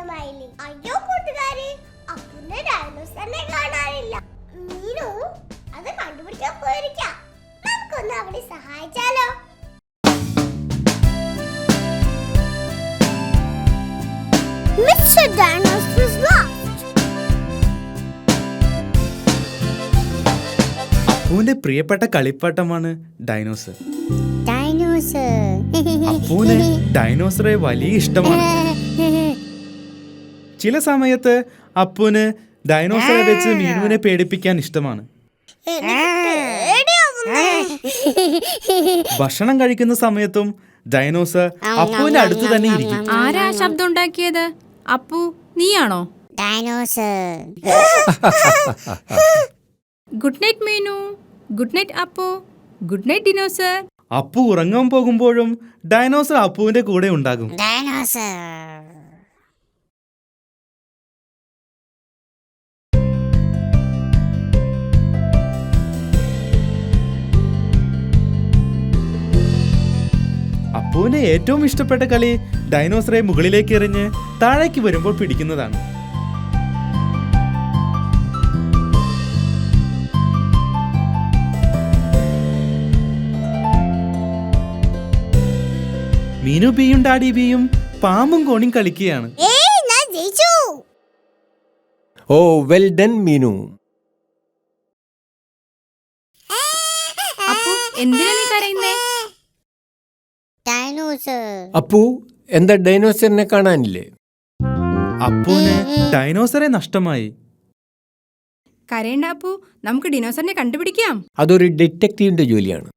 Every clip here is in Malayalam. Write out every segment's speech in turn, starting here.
ഇഷ്ടമായില്ലേ? അയ്യോ കൂട്ടുകാരെ അപ്പുന്ന ഡയനോസ് തന്നെ കാണാനില്ല. മീനു അത് കണ്ടുപിടിക്കാൻ പോയിരിക്കാം. നമുക്കൊന്ന് അവിടെ സഹായിച്ചാലോ? Mr. Dinosaur's lost. അപ്പുവിന്റെ പ്രിയപ്പെട്ട കളിപ്പാട്ടമാണ് ഡൈനോസ് ഡൈനോസ് അപ്പൂന് ഡൈനോസറെ വലിയ ഇഷ്ടമാണ്. ചില സമയത്ത് അപ്പുന് ഡൈനോസറെ വെച്ച് മീനുവിനെ പേടിപ്പിക്കാൻ ഇഷ്ടമാണ്. ഭക്ഷണം കഴിക്കുന്ന സമയത്തും ഡൈനോസർ അപ്പുവിന്റെ അടുത്ത് തന്നെ ഇരിക്കും. ആരാ ശബ്ദം ഉണ്ടാക്കിയത്? അപ്പു നീയാണോ? Dinosaur good night Meenu good night Appu. Good night dinosaur Appu ഉറങ്ങാൻ പോകുമ്പോഴും ഡൈനോസർ അപ്പുവിന്റെ കൂടെ ഉണ്ടാകും. Dinosaur. അപ്പുവിന് ഏറ്റവും ഇഷ്ടപ്പെട്ട കളി ഡൈനോസറെ മുകളിലേക്ക് എറിഞ്ഞ് താഴേക്ക് വരുമ്പോൾ പിടിക്കുന്നതാണ്. മീനു ബിയും ഡാഡി ബിയും പാമ്പും കോണിയും കളിക്കുകയാണ്. ഏയ് ഞാൻ ജയിച്ചു. Oh well done Meenu. എന്തിനാ അപ്പു എന്താ ഡൈനോസറിനെ കാണാനില്ലേ? അപ്പുവിന് ഡൈനോസറെ നഷ്ടമായി. കരയണ്ട അപ്പു നമുക്ക് ഡിനോസറിനെ കണ്ടുപിടിക്കാം. അതൊരു ഡിറ്റക്റ്റീവിന്റെ ജോലിയാണ്.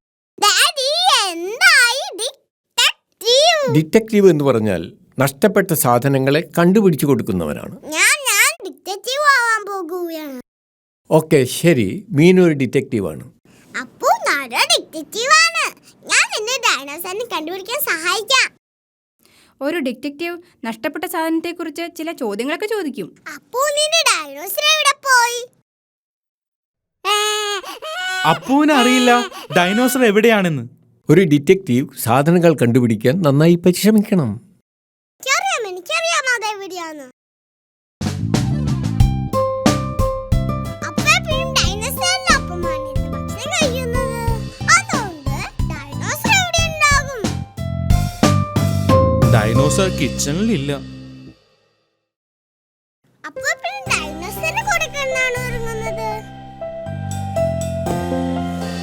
ഡാഡി എന്തായി ഡിറ്റക്റ്റീവ്? എന്ന് പറഞ്ഞാൽ നഷ്ടപ്പെട്ട സാധനങ്ങളെ കണ്ടുപിടിച്ചു കൊടുക്കുന്നവനാണ് ഞാൻ ഞാൻ ഡിറ്റക്റ്റീവ് ആവാൻ പോകുകയാണ്. ഓക്കെ ശരി. മീനു ഒരു ഡിറ്റക്റ്റീവാണ്. അപ്പോ നട ഡിറ്റക്റ്റീവ് ആണ് ഞാൻ നിന്നെ ഡൈനോസറിനെ കണ്ടുപിടിക്കാൻ സഹായിക്കാം. ഒരു ഡിറ്റക്റ്റീവ് നഷ്ടപ്പെട്ട സാധനത്തെക്കുറിച്ച് ചില ചോദ്യങ്ങളൊക്കെ ചോദിക്കും. അപ്പൂ നിന്റെ ഡൈനോസർ എവിടെ പോയി? അപ്പുവിന് അറിയില്ല. ഡൈനോസർ എവിടെയാണെന്ന്. ഒരു ഡിറ്റക്റ്റീവ് സാധനങ്ങൾ കണ്ടുപിടിക്കാൻ നന്നായി പരിശ്രമിക്കണം. ഡൈനോസർ കിച്ചണിലില്ല.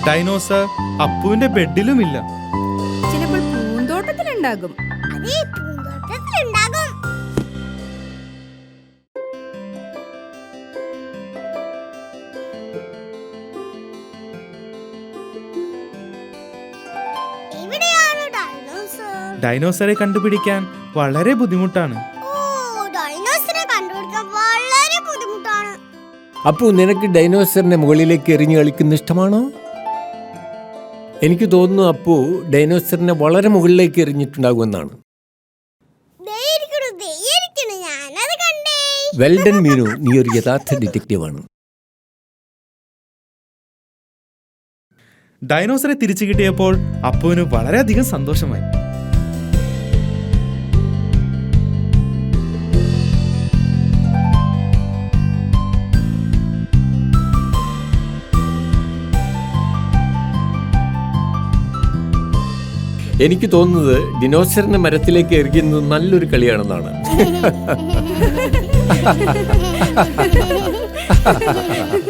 ഡൈനോസർ അപ്പുവിന്റെ ബെഡിലുമില്ല ചിലപ്പോൾ പൂന്തോട്ടത്തിലുണ്ടാകും. ഡൈനോസറെ കണ്ടുപിടിക്കാൻ വളരെ ബുദ്ധിമുട്ടാണ്. അപ്പോ ഡൈനോസറെ കണ്ടുപിടിക്കാൻ വളരെ ബുദ്ധിമുട്ടാണ്. അപ്പു നിനക്ക് ഡൈനോസറിന്റെ മുകളിലേക്ക് എറിഞ്ഞു കളിക്കുന്ന ഇഷ്ടമാണോ? എനിക്ക് തോന്നുന്നു അപ്പു ഡൈനോസറിനെ വളരെ മുകളിലേക്ക് എറിഞ്ഞിട്ടുണ്ടാകുമെന്നാണ്. വെൽഡൻ മീനു. നീ ഒരു യഥാർത്ഥ ഡിറ്റക്റ്റീവാണ്. ഡൈനോസറെ തിരിച്ചു കിട്ടിയപ്പോൾ അപ്പുവിന് വളരെയധികം സന്തോഷമായി. എനിക്ക് തോന്നുന്നത് ഡിനോസറിനെ മരത്തിലേക്ക് എറിയുന്നത് നല്ലൊരു കളിയാണെന്നാണ്. ഹായ്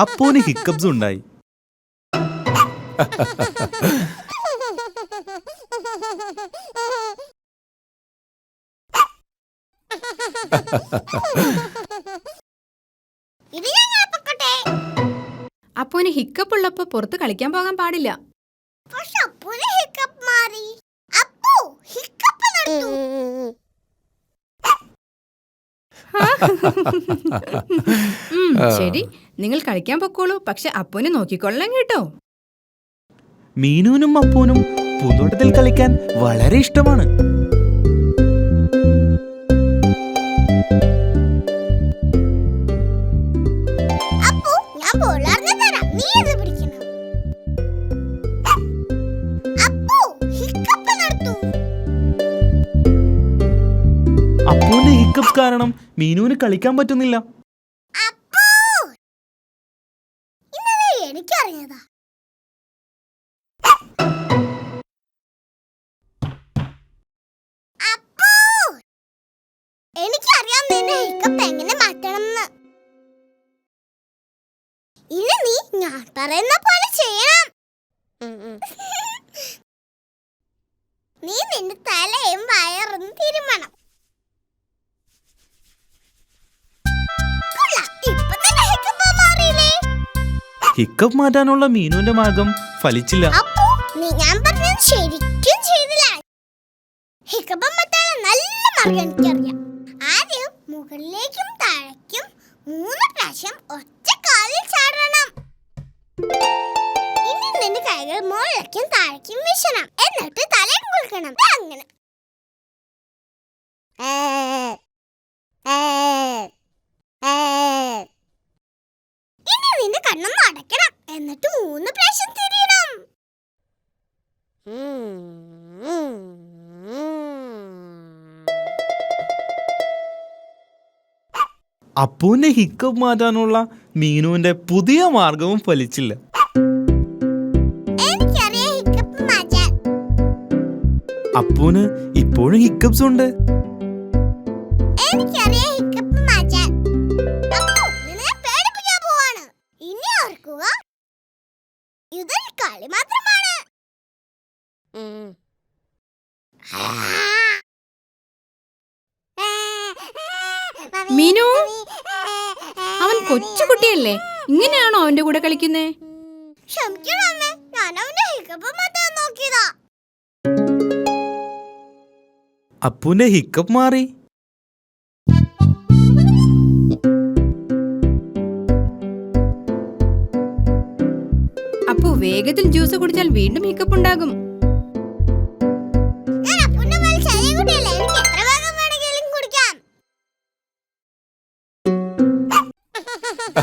അപ്പുവിന് ഹിക്കബ്സ് ഉണ്ടായി. അപ്പോന് ഹിക്കപ്പ് ഉള്ളപ്പോ പുറത്ത് കളിക്കാൻ പോകാൻ പാടില്ല. പക്ഷെ അപ്പൂന് ഹിക്കപ്പ് മാറി. അപ്പോ ഹിക്കപ്പ് ഉം, ശരി. നിങ്ങൾ കളിക്കാൻ പൊക്കോളൂ. പക്ഷെ അപ്പുവിനെ നോക്കിക്കൊള്ളാം കേട്ടോ. മീനുവിനും അപ്പൂനും പൂന്തോട്ടത്തിൽ കളിക്കാൻ വളരെ ഇഷ്ടമാണ്. മീനുവിന് കളിക്കാൻ പറ്റുന്നില്ല. എനിക്കറിഞ്ഞതാ. എനിക്കറിയാം ഹിക്കപ്പ് എങ്ങനെ ഇനി നീ ഞാൻ പറയുന്ന പോലെ ചെയ്യണം. നീ നിന്റെ തലയും ഹിക്കപ്പ് മാറ്റാനുള്ള മീനുവിന്റെ മാർഗം ഫലിച്ചില്ല. മൂന്ന് പ്രാവശ്യം ഒറ്റ കാലിൽ ചാടണം. ഇനി നിന്റെ കൈകൾ മുകളിലേക്കും താഴേക്കും വീശണം. എന്നിട്ട് തലയും കുളിക്കണം അങ്ങനെ. ഇനി എന്നിട്ട് മൂന്ന് പ്രാവശ്യം തിരിയണം. അപ്പുവിന്റെ ഹിക്കപ്പ് മാറ്റാനുള്ള മീനുവിന്റെ പുതിയ മാർഗവും ഫലിച്ചില്ല. അപ്പുവിന് ഇപ്പോഴും ഹിക്കപ്സ് ഉണ്ട് മീനു, അവൻ കൊച്ചുകുട്ടിയല്ലേ ഇങ്ങനെയാണോ അവന്റെ കൂടെ കളിക്കുന്നേ? ക്ഷമിക്കണം അമ്മേ ഞാൻ അവന്റെ ഹിക്കപ്പ് മാറ്റാൻ നോക്കിയതാ. ഹിക്കപ്പ് മാറി. അപ്പു വേഗത്തിൽ ജ്യൂസ് കുടിച്ചാൽ വീണ്ടും ഹിക്കപ്പ് ഉണ്ടാകും.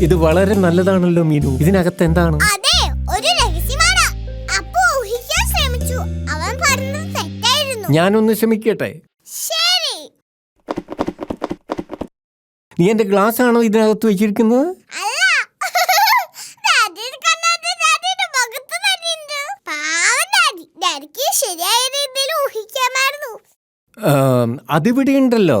ഇത് വളരെ നല്ലതാണല്ലോ മീനു. ഇതിനകത്ത് എന്താണ്? അതെ ഒരു രഹസ്യമാണ്. അപ്പോ ഊഹിക്കാൻ ശ്രമിച്ചു. അവൻ പറഞ്ഞത് തെറ്റായിരുന്നു. ഞാനൊന്ന് ശ്രമിക്കട്ടെ ശരി. നീ എന്റെ ഗ്ലാസ് ആണോ ഇതിനകത്ത് വെച്ചിരിക്കുന്നത്? അല്ല. ഡാഡിയുടെ കണ്ണാടി ഡാഡിയുടെ മുഖത്ത് തന്നെയുണ്ട് പാവം ഡാഡി. ഡാഡിക്ക് ശരിയായ രീതിയിൽ ഊഹിക്കാമായിരുന്നു. ആം, അതിവിടെ ഉണ്ടല്ലോ.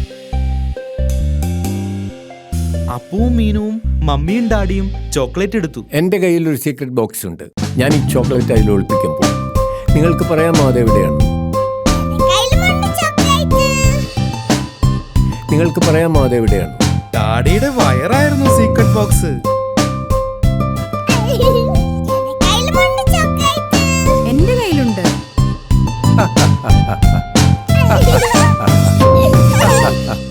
അപ്പുവും മീനുവും മമ്മിയും ഡാഡിയും ചോക്ലേറ്റ് എടുത്തു. എന്റെ കയ്യിൽ ഒരു സീക്രട്ട് ബോക്സ് ഉണ്ട്. ഞാൻ ഈ ചോക്ലേറ്റ് അതിൽ ഒളിപ്പിക്കാൻ പോകും. നിങ്ങൾക്ക് പറയാമോ അതെവിടെയാണ്? നിങ്ങൾക്ക് പറയാമോ അതെവിടെയാണ്? ഡാഡിയുടെ വയറായിരുന്നു സീക്രട്ട് ബോക്സ് എന്റെ കയ്യിലുണ്ട്.